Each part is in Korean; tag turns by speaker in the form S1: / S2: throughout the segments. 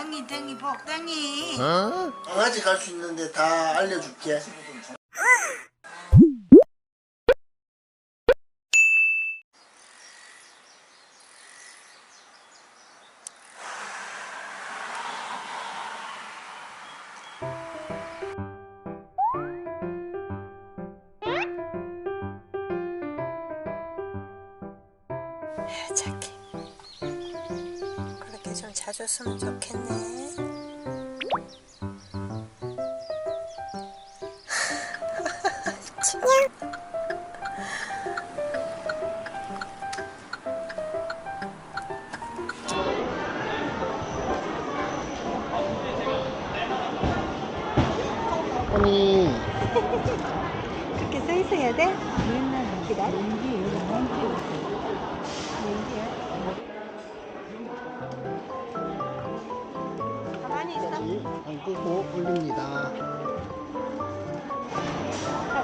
S1: 땡이 땡이 복땡이
S2: 강아지 갈 수 있는데 다 알려줄게.
S3: 쓰면 좋겠네.
S2: 아니
S3: 그렇게 써 있어야 돼? 기다려. 가만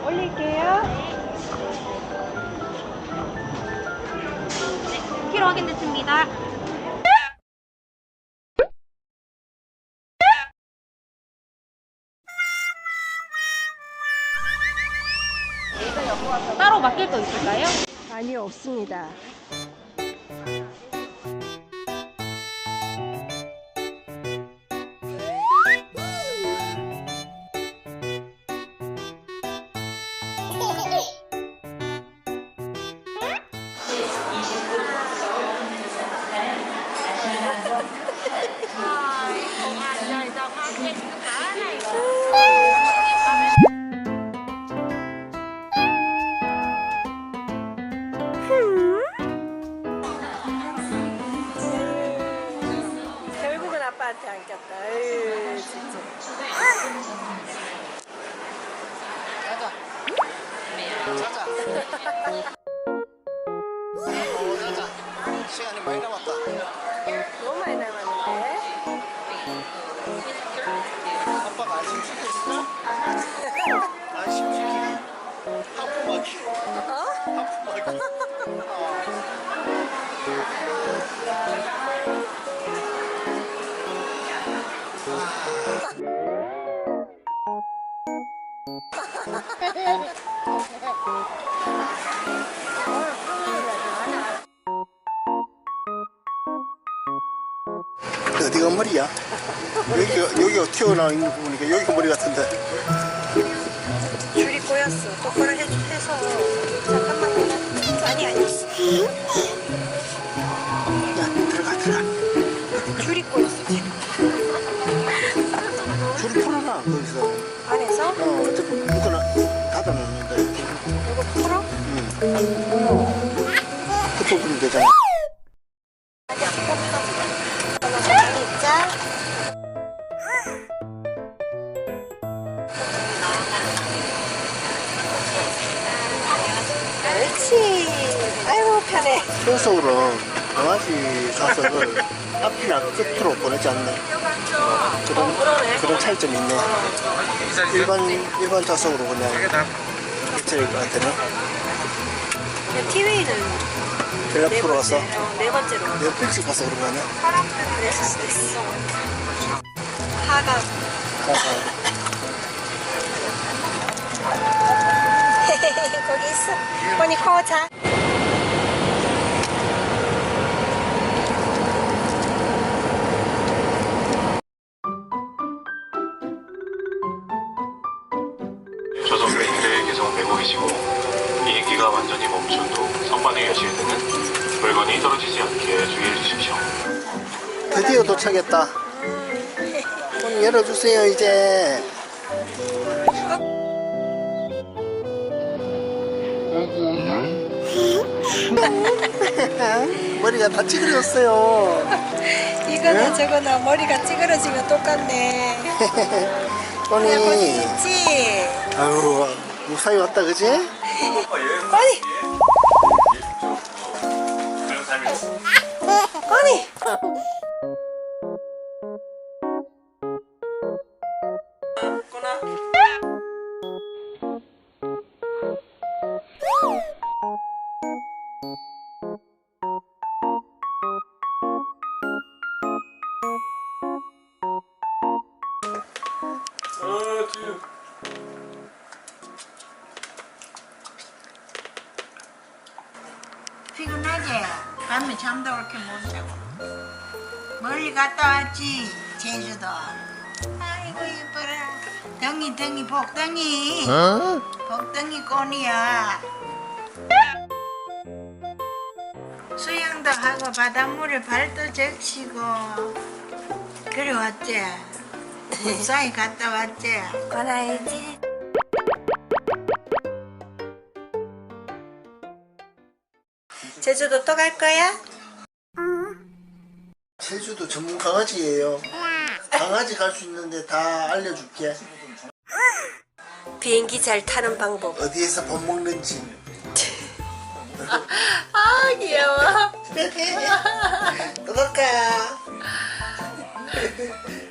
S3: 올릴게요.
S4: 키로 확인됐습니다. 따로 맡길 거 있을까요?
S3: 아니요, 없습니다. 결국은 아빠한테 안겼다. 에이, 진짜.
S2: 시간이 많이 남았 아빠가 안심 시켰을까? 안심 시키기. 하품하기. 하품하기. 어디가 머리야? 여기가 여기가 튀어나온 거 보니까 여기가 머리 같은데.
S3: 줄이 꼬였어. 똑바로 해, 해서. 잠깐만요. 아니, 아니.
S2: 야 들어가 들어가.
S3: 줄이 꼬였어, 지금.
S2: 줄 풀어놔 거기서.
S3: 안에서?
S2: 어 어차피 묶어놔 닫아놓는데.
S3: 이거 풀어?
S2: 흩어보면 되잖아.
S3: 가만히
S2: 현석으로 강아지 좌석을 앞이나 끝으로 보내지. 어, 그런 그런 차이점이 있네. 일반 일반 좌석으로 그냥 일제일 것 같아요.
S3: 티웨이는
S2: 제가
S3: 네
S2: 프로
S3: 번째,
S2: 와서
S3: 어, 네 번째로.
S2: 넷플릭스 가서 그런 거 아니야?
S3: 그랬을 수도 있어. 하가.
S2: 가서
S3: 거기 있어. 언니 코 자.
S5: 계속 내고 계시고 비행기가 완전히 멈춘 후 선반에 여실 때는 물건이 떨어지지 않게 주의해 주십시오.
S2: 드디어 도착했다. 문 열어주세요 이제. 머리가 다 찌그러졌어요.
S3: 이거나 저거나 머리가 찌그러지면 똑같네. 거기 있지?
S2: 아유 무사히 왔다 그지?
S3: 꺼니! 꺼니!
S1: 아, 지금. 밤에 잠도 그렇게 못 자고. 멀리 갔다 왔지 제주도. 아이고 이뻐라. 덩이 덩이 복덩이. 복덩이 꽃이야. 수영도 하고 바닷물에 발도 적시고. 그래 왔지? 무사히 갔다 왔지?
S3: 알아야지. 제주도 또 갈 거야?
S2: 제주도 전문 강아지예요. 강아지 갈 수 있는데 다 알려줄게.
S3: 비행기 잘 타는 방법.
S2: 어디에서 밥 먹는지.
S3: 아 귀여워.
S2: 떠날까?